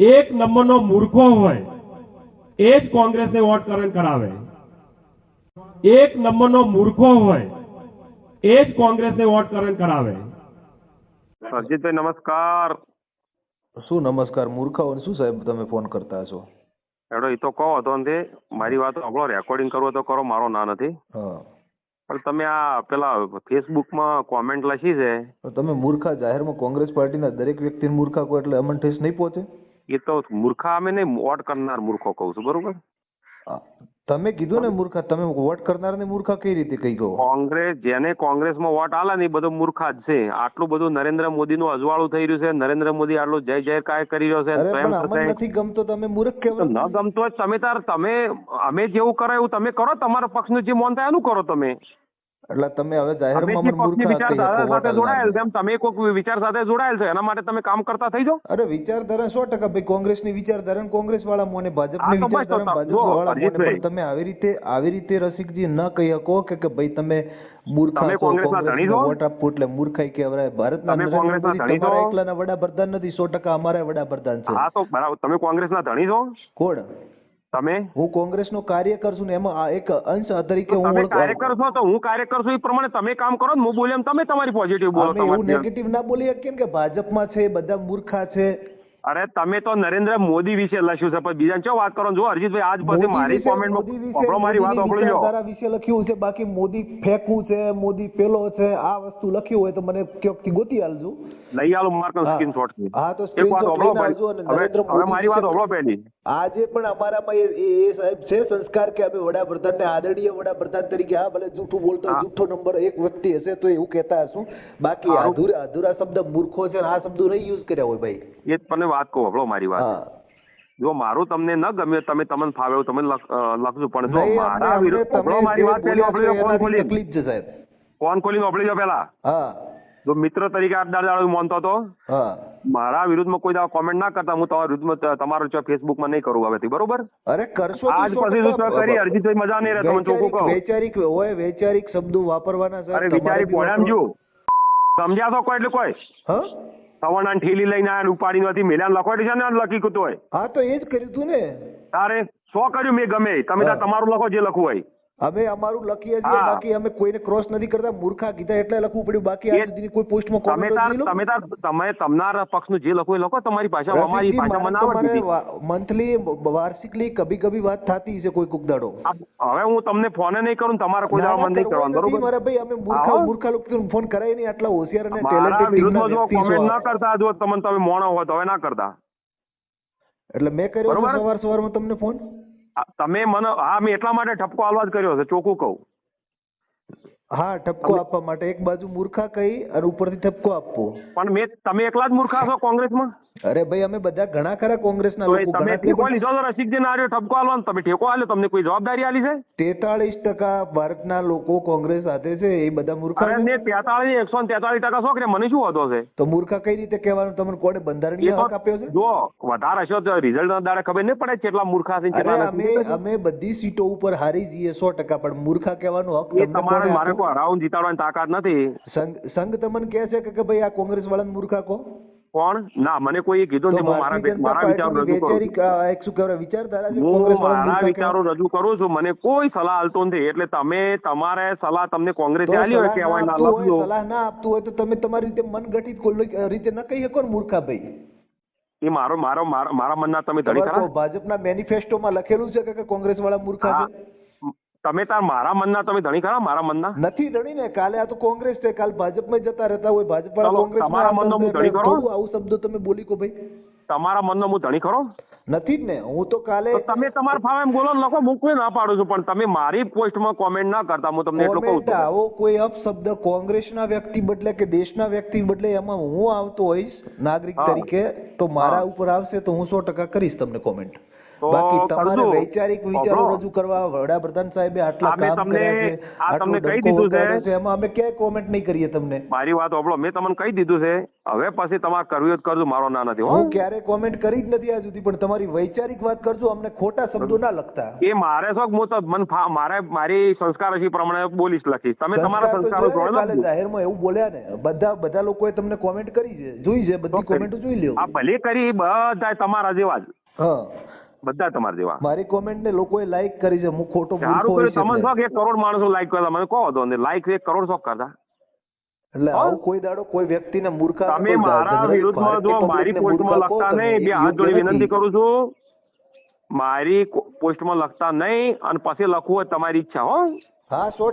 એક નંબરનો મૂર્ખો હોય એ જ કોંગ્રેસને વોટ કરણ કરાવે. એક નંબરનો મૂર્ખો હોય એ જ કોંગ્રેસને વોટ કરણ કરાવે. અરજીતભાઈ નમસ્કાર. શું નમસ્કાર મૂર્ખાઓ શું સાહેબ તમે ફોન કરતા છો? એડો એ તો કહો હતો મારી વાત સાંભળો રેકોર્ડિંગ કરવો તો કરો મારો ના નથી. હા. પણ તમે આ પેલા ફેસબુકમાં કોમેન્ટ લખી છે. તમે મૂર્ખા જાહેરમાં કોંગ્રેસ પાર્ટીના દરેક વ્યક્તિ મૂર્ખા કહો એટલે અમન ઠેસ નહીં પહોંચે? એ તો મૂર્ખા અમે નહીં વોટ કરનાર મૂર્ખો કહું છું બરોબર? તમે કીધું ને મૂર્ખા તમે વોટ કરનારને મૂર્ખા કઈ રીતે કહી ગયો કોંગ્રેસ જેને કોંગ્રેસમાં વોટ આલા ને બધો મૂર્ખા જ છે. આટલું બધું નરેન્દ્ર મોદી નું અજવાળું થઈ રહ્યું છે. નરેન્દ્ર મોદી આટલું જય જય કાય કરી રહ્યો છે. નથી ગમતો તમે મૂર્ખ કેવો ન ગમતો તમે તાર તમે અમે જેવું કરાયું એવું તમે કરો તમારા પક્ષનું જે મન થાય એનું કરો તમે. એટલે તમે હવે જાહેરમાં મને મૂર્ખા કહી વિચારધારા શકો, સાથે જોડાયેલ છે તમે કોઈ વિચાર સાથે જોડાયેલ છો એના માટે તમે કામ કરતા થઈ જાઓ. અરે વિચારધારા સો ટકા ભાઈ કોંગ્રેસની વિચારધારા કોંગ્રેસ વાળા મોને ભાજપની વિચારધારા ભાજપ વાળા તમે આવી રીતે આવી રીતે રસિકજી ન કહી શકો કે કે ભાઈ તમે મૂર્ખા છો, કોંગ્રેસના? વોટ આપવું એટલે મૂર્ખાઈ કહેવાય. ભારતના નરેન્દ્ર એકલાના વડાપ્રધાન નથી સો ટકા અમારા વડાપ્રધાન છે. હા તો બરાબર તમે કોંગ્રેસના ધણી છો? કોણ? તમે? હું કોંગ્રેસનો કાર્યકર છું ને એમાં આ એક અંશ તરીકે હું તમે ઓળખ- કાર્યકર છો તો હું કાર્યકર છું એ પ્રમાણે તમે કામ કરો ને હું બોલ્યો એમ તમે તમારી પોઝિટિવ બોલો અમે એવું તમારી નેગેટિવ ના બોલી કેમ કે ભાજપમાં છે બધા મૂર્ખા છે. અરે તમે તો નરેન્દ્ર મોદી વિશે લખ્યું છે પણ બીજા ચો વાત કરો? જો હરજીતભાઈ આજ પછી મારી વિશે- કોમેન્ટમાં મોદી વિશે- સાંભળો મારી વાત મોદીની સાંભળી લો વિચારધારા વિશે લખ્યું છે બાકી મોદી ફેંકવું છે મોદી પેલો છે આ વસ્તુ લખ્યું હોય તો મને ક્યાંકથી ગોતી આલજો. લઈ આલો માર હા. હા, તો એક વાત screenshot સાંભળો લઈને આવજો અને હવે નરેન્દ્ર હવે મોદી મારી વાત વિશે- સાંભળો પહેલી આજે પણ અમારામાં એ સાહેબ છે સંસ્કાર કે અમે વડાપ્રધાનને આદરણીય વડાપ્રધાન તરીકે હા ભલે જૂઠું બોલતો જૂઠો નંબર એક વ્યક્તિ હશે તો એવું કહેતા હશું. બાકી. અધૂરા અધૂરા શબ્દ મૂર્ખો છે આ શબ્દો નહીં યુઝ કર્યા હોય ભાઈ. એ જ તમને વાત કહું સાંભળો મારી વાત. જો મારું તમને ન ગમે તમે તમને ફાવે તમે લખજો પણ જો મારા વિરુદ્ધ મારી વાત પહેલી આપણે ફોન ખોલી તકલીફ છે સાહેબ. ફોન ખોલીને સાંભળી લો પેલા હા. જો મિત્ર તરીકે આઠ દાડા હું માનતો હતો મારા વિરુદ્ધમાં કોઈ દાવા કોમેન્ટ ના કરતા હું તમારા વિરુદ્ધમાં તમારો ફેસબુકમાં નહીં કરું હવેથી બરોબર? અરે કરશો આજ પછી જો કરી અરજીતભાઈ મજા નહીં રહે તમને ચોખ્ખું કહું. વૈચારિક હોય વૈચારિક શબ્દો વાપરવાના અરે વિચારી પોણામ જો. સમજ્યા તો કોઈ એટલે કોઈ? હા? સવર્ણા ઠેલી લઈને આયા ઉપાડી નથી મેલ્યા લખો છે ને લખી કૂતું હોય? હા તો એ જ કર્યું તું ને. તારે શો કર્યું મેં ગમે? તમે તમારું લખો જે લખવું હોય. અમે અમારું લખીએ છીએ બાકી અમે કોઈને ક્રોસ નથી કરતા. મૂર્ખા કીધા એટલે લખવું પડ્યું. બાકી આ સુધીની કોઈ પોસ્ટમાં નહીં લો. તમે તાર તમે તમારા પક્ષનું જે લખો એ લખો તમારી ભાષા અમારી ભાષા ભાષામાં ના આવડતી તમારે વાર્ષિકલી કભી કભી વાત થતી છે કોઈ કોક દાડો? હવે હું તમને ફોન નહીં કરું તમારા કોઈ દાડો ના, નહીં કરવાનું બરોબર? મારા ભાઈ અમે મૂર્ખા. મૂર્ખા લોકો ફોન કરાય નહીં આટલા હોશિયાર અને ટેલેન્ટેડ વિરુદ્ધમાં જો કોમેન્ટ ના કરતા જો તમને તમે મોણો હોય તો હવે ના કરતા. એટલે મેં કર્યો સવાર સવારમાં તમને ફોન તમે મને હા મેં એટલા માટે ઠપકો આલવા જ કર્યો છે ચોખ્ખું કહું. હા ઠપકો આપવા માટે. એક બાજુ મૂર્ખા કહી અને ઉપરથી ઠપકો આપવો. પણ મેં તમે એકલા જ મૂર્ખા છો કોંગ્રેસમાં? અરે ભાઈ અમે બધા ઘણા ખરા કોંગ્રેસના લોકો તમે ટેકો લીધો તો રસિકજી આર્યો ઠપકો આલવાનો તમે ટેકો આલ્યો તમને કોઈ જવાબદારી આલી છે? તેતાળીસ ટકા ભારતના લોકો કોંગ્રેસ સાથે છે એ બધા મૂર્ખા અરે તેતાળીસ એકસો તેતાળીસ ટકા કે મને શું હતો છે? તો મૂર્ખા કઈ રીતે કહેવાનું? તમને કોણે બંધારણીય હક આપ્યો છે? જો વધારે હશો તો રિઝલ્ટ ના દાડે ખબર નહીં પડે કેટલા મૂર્ખા છે અમે અમે બધી સીટો ઉપર હારી જઈએ સો ટકા પણ મૂર્ખા કહેવાનો હક તમારે મારે? કોઈ હરાવું જીતાડવાની તાકાત નથી. સંઘ તમને કહે છે કે કે ભાઈ આ કોંગ્રેસ વાળા મૂર્ખા કહો? કોણ? ના મને કોઈ કીધું નથી હું મારા મારા વિચારો રજૂ કરું. એક શું કહેવાય વિચારધારા હું મારા વિચારો રજૂ કરું છું મને કોઈ સલાહ હાલતો નથી એટલે તમે તમારે સલાહ તમને કોંગ્રેસ આલી હોય કહેવાય ના લખજો સલાહ ના આપતું હોય તો તમે તમારી રીતે મનગઠિત કોઈ રીતે ન કહી શકો ને મૂર્ખા ભાઈ એ મારો મારો મારા મનના તમે તમારે ખરા ભાજપના મેનિફેસ્ટોમાં લખેલું છે કે- કે કોંગ્રેસ વાળા મૂર્ખા છે? તમે તાર મારા મનના તમે ધણી ખરા મારા મનના? નથી ધણી ને કાલે આ તો કોંગ્રેસ છે કાલ ભાજપમાં જતા રહેતા હોય ભાજપ વાળા કોંગ્રેસ તમારા મનનો હું ધણી ખરો? આવું શબ્દો તમે બોલી કો ભાઈ. તમારા મનનો હું ધણી ખરો? નથી જ ને હું તો કાલે તમે તમારા ફાવે એમ બોલો લખો હું કોઈ ના પાડું છું પણ તમે મારી પોસ્ટમાં કોમેન્ટ ના કરતા હું તમને એટલું કહું છું આવો કોઈ અપશબ્દ કોંગ્રેસના વ્યક્તિ બદલે કે દેશના વ્યક્તિ બદલે એમાં હું આવતો હોઈશ નાગરિક તરીકે તો મારા ઉપર આવશે તો હું સો ટકા કરીશ તમને કોમેન્ટ બાકી તમારે વૈચારિક વિચારો રજૂ કરવા વડાપ્રધાન સાહેબે આટલા કામ તમને- કર્યા છે આ તમને કહી દીધું છે. એમાં અમે ક્યાંય કોમેન્ટ નહીં કરીએ તમને. મારી વાત ઓબળો મેં તમને કહી દીધું છે. હવે પછી તમારે કરવું જ કરજો મારો ના નથી હું. ક્યારે કોમેન્ટ કરી જ નથી આ સુધી પણ તમારી વૈચારિક વાત કરજો અમને ખોટા શબ્દો ના લખતા. એ મારે શોખ હું તો મન મારે મારી સંસ્કાર હશે પ્રમાણે બોલીશ લખીશ તમે તમારા સંસ્કાર જાહેરમાં એવું બોલ્યા ને બધા બધા લોકોએ તમને કોમેન્ટ કરી છે જોઈ છે બધી કોમેન્ટો જોઈ લ્યો. આ ભલે કરી બધા તમારા જેવા જ. હા. બધા તમારા જેવા. મારી કોમેન્ટ ને લોકોએ લાઈક કરી છે હું ખોટો સારું કર્યું તમે શોખ એક કરોડ માણસો લાઈક કરતા મને કહો તો લાઈક એક કરોડ શોખ કરતા. એટલે આવું કોઈ દાડો કોઈ વ્યક્તિને મૂર્ખા તમે મારા વિરુદ્ધ વિરુદ્ધમાં જો મારી પોસ્ટ પોસ્ટમાં લખતા નહીં બે હાથ જોડી વિનંતી કરું છું. મારી પોસ્ટમાં લખતા નહીં અને પછી લખવું હોય તમારી ઈચ્છા હો. હા સો